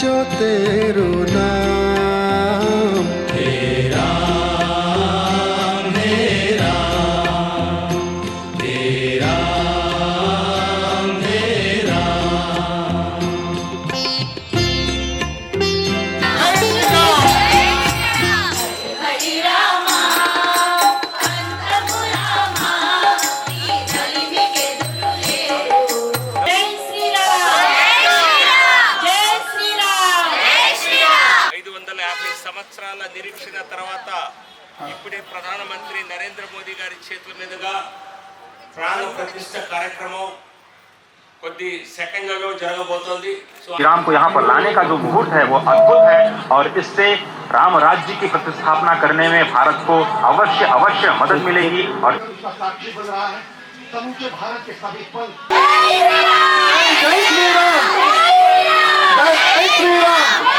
জোতেরো না ఇప్పుడే ప్రధానమంత్రి నరేంద్ర మోదీ గారి చేతుల మీదుగా ప్రాణ ప్రతిష్ట కార్యక్రమం కొద్ది సెకండ్లలో జరగబోతోంది సో श्री राम को यहाँ पर लाने का जो मुहूर्त है वो अद्भुत है और इससे राम राज्य की प्रतिस्थापना करने में भारत को अवश्य अवश्य मदद मिलेगी और इसका साक्षी बन रहा है समूचे भारत के सभी पंथ तू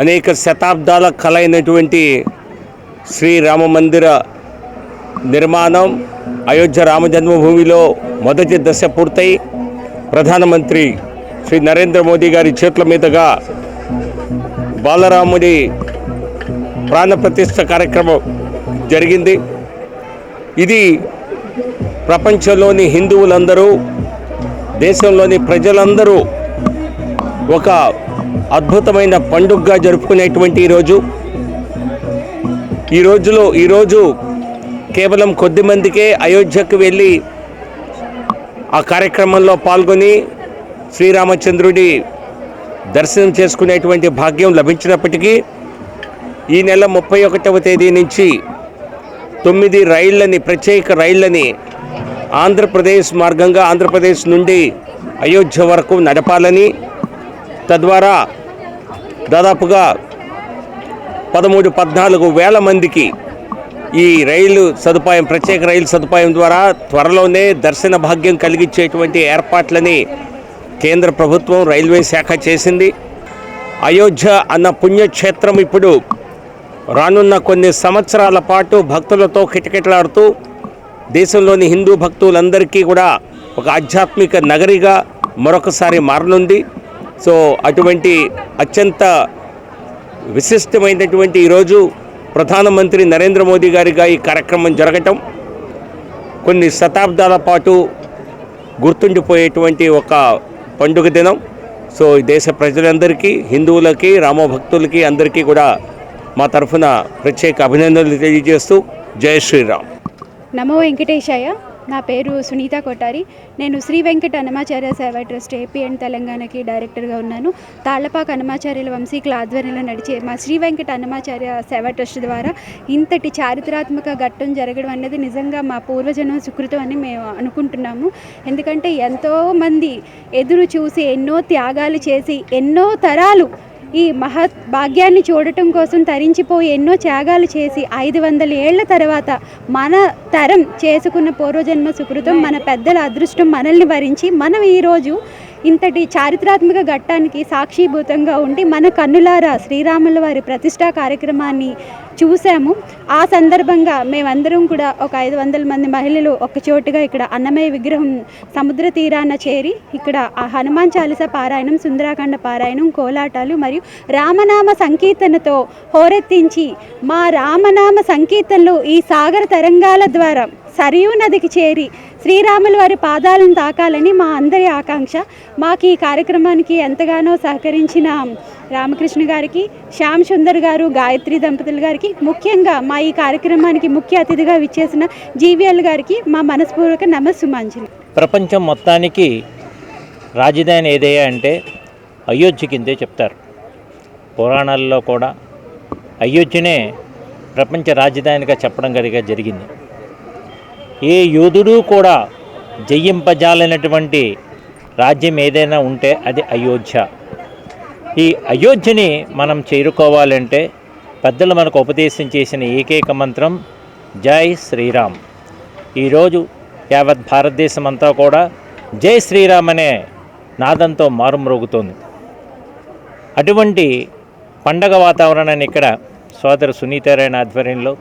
అనేక శతాబ్దాల కళ అయినటువంటి శ్రీరామ మందిర నిర్మాణం అయోధ్య రామ జన్మభూమిలో మొదటి దశ పూర్తయి ప్రధానమంత్రి శ్రీ నరేంద్ర మోదీ గారి చేతుల మీదుగా బాలరాముడి ప్రాణప్రతిష్ఠ కార్యక్రమం జరిగింది. ఇది ప్రపంచంలోని హిందువులందరూ దేశంలోని ప్రజలందరూ ఒక అద్భుతమైన పండుగగా జరుపుకునేటువంటి ఈరోజు ఈ రోజులో ఈరోజు కేవలం కొద్ది మందికే అయోధ్యకు వెళ్ళి ఆ కార్యక్రమంలో పాల్గొని శ్రీరామచంద్రుడి దర్శనం చేసుకునేటువంటి భాగ్యం లభించినప్పటికీ ఈ నెల ముప్పై ఒకటవ తేదీ నుంచి తొమ్మిది రైళ్ళని ప్రత్యేక రైళ్ళని ఆంధ్రప్రదేశ్ మార్గంగా ఆంధ్రప్రదేశ్ నుండి అయోధ్య వరకు నడపాలని తద్వారా దాదాపుగా పదమూడు పద్నాలుగు వేల మందికి ఈ రైలు సదుపాయం ప్రత్యేక రైలు సదుపాయం ద్వారా త్వరలోనే దర్శన భాగ్యం కలిగించేటువంటి ఏర్పాట్లని కేంద్ర ప్రభుత్వం రైల్వే శాఖ చేసింది. అయోధ్య అన్న పుణ్యక్షేత్రం ఇప్పుడు రానున్న కొన్ని సంవత్సరాల పాటు భక్తులతో కిటకిటలాడుతూ దేశంలోని హిందూ భక్తులందరికీ కూడా ఒక ఆధ్యాత్మిక నగరిగా మరొకసారి మారనుంది. సో అటువంటి అత్యంత విశిష్టమైనటువంటి ఈరోజు ప్రధానమంత్రి నరేంద్ర మోదీ గారిగా ఈ కార్యక్రమం జరగటం కొన్ని శతాబ్దాల పాటు గుర్తుండిపోయేటువంటి ఒక పండుగ దినం. సో ఈ దేశ ప్రజలందరికీ హిందువులకి రామభక్తులకి అందరికీ కూడా మా తరఫున ప్రత్యేక అభినందనలు తెలియజేస్తూ జై శ్రీరామ్. నమో వెంకటేశాయ. నా పేరు సునీత కొటారి నేను శ్రీ వెంకట అన్నమాచార్య సేవా ట్రస్ట్ ఏపీ అండ్ తెలంగాణకి డైరెక్టర్గా ఉన్నాను. తాళ్ళపాక హనుమాచార్యుల వంశీకుల ఆధ్వర్యంలో నడిచే మా శ్రీ వెంకట అన్నమాచార్య సేవా ట్రస్ట్ ద్వారా ఇంతటి చారిత్రాత్మక ఘట్టం జరగడం అనేది నిజంగా మా పూర్వజన్మ సుకృతం అని మేము అనుకుంటున్నాము. ఎందుకంటే ఎంతోమంది ఎదురు చూసి ఎన్నో త్యాగాలు చేసి ఎన్నో తరాలు ఈ మహత్ భాగ్యాన్ని చూడటం కోసం తరించిపోయి ఎన్నో త్యాగాలు చేసి ఐదు వందల ఏళ్ళ తర్వాత మన తరం చేసుకున్న పూర్వజన్మ సుకృతం మన పెద్దల అదృష్టం మనల్ని భరించి మనం ఈరోజు ఇంతటి చారిత్రాత్మక ఘట్టానికి సాక్షిభూతంగా ఉండి మన కన్నులారా శ్రీరాముల వారి ప్రతిష్టా కార్యక్రమాన్ని చూసాము ఆ సందర్భంగా మేమందరం కూడా ఒక ఐదు వందల మంది మహిళలు ఒకచోటుగా ఇక్కడ అన్నమయ్య విగ్రహం సముద్ర తీరాన చేరి ఇక్కడ ఆ హనుమాన్ చాలీస పారాయణం సుందరాకాండ పారాయణం కోలాటాలు మరియు రామనామ సంకీర్తనతో హోరెత్తించి మా రామనామ సంకీర్తనలు ఈ సాగర తరంగాల ద్వారా సరియు నదికి చేరి శ్రీరాముల వారి పాదాలను తాకాలని మా అందరి ఆకాంక్ష. మాకు ఈ కార్యక్రమానికి ఎంతగానో సహకరించిన రామకృష్ణ గారికి శ్యామ్ సుందర్ గారు గాయత్రి దంపతులు గారికి ముఖ్యంగా మా ఈ కార్యక్రమానికి ముఖ్య అతిథిగా విచ్చేసిన జీవీఎల్ గారికి మా మనస్పూర్వక నమస్సుమాంజలి. ప్రపంచం మొత్తానికి రాజధాని ఏదయ్యా అంటే అయోధ్య కిందే చెప్తారు. పురాణాల్లో కూడా అయోధ్యనే ప్రపంచ రాజధానిగా చెప్పడం గదిగా జరిగింది. ఏ యోధుడు కూడా జయింపజాలైనటువంటి రాజ్యం ఏదైనా ఉంటే అది అయోధ్య. ఈ అయోధ్యని మనం చేరుకోవాలంటే పెద్దలు మనకు ఉపదేశం చేసిన ఏకైక మంత్రం జై శ్రీరామ్. ఈరోజు యావత్ భారతదేశం అంతా కూడా జై శ్రీరామ్ అనే నాదంతో మారుమ్రోగుతోంది అటువంటి పండగ వాతావరణాన్ని ఇక్కడ సోదరు సునీతారాయణ ఆధ్వర్యంలో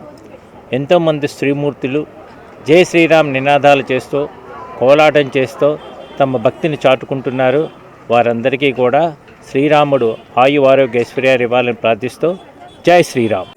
ఎంతోమంది స్త్రీమూర్తులు జై శ్రీరామ్ నినాదాలు చేస్తూ కోలాటం చేస్తూ తమ భక్తిని చాటుకుంటున్నారు. వారందరికీ కూడా శ్రీరాముడు ఆయు ఆరోగ్య ఐశ్వర్యాలు ఇవ్వాలని ప్రార్థిస్తూ జై శ్రీరామ్.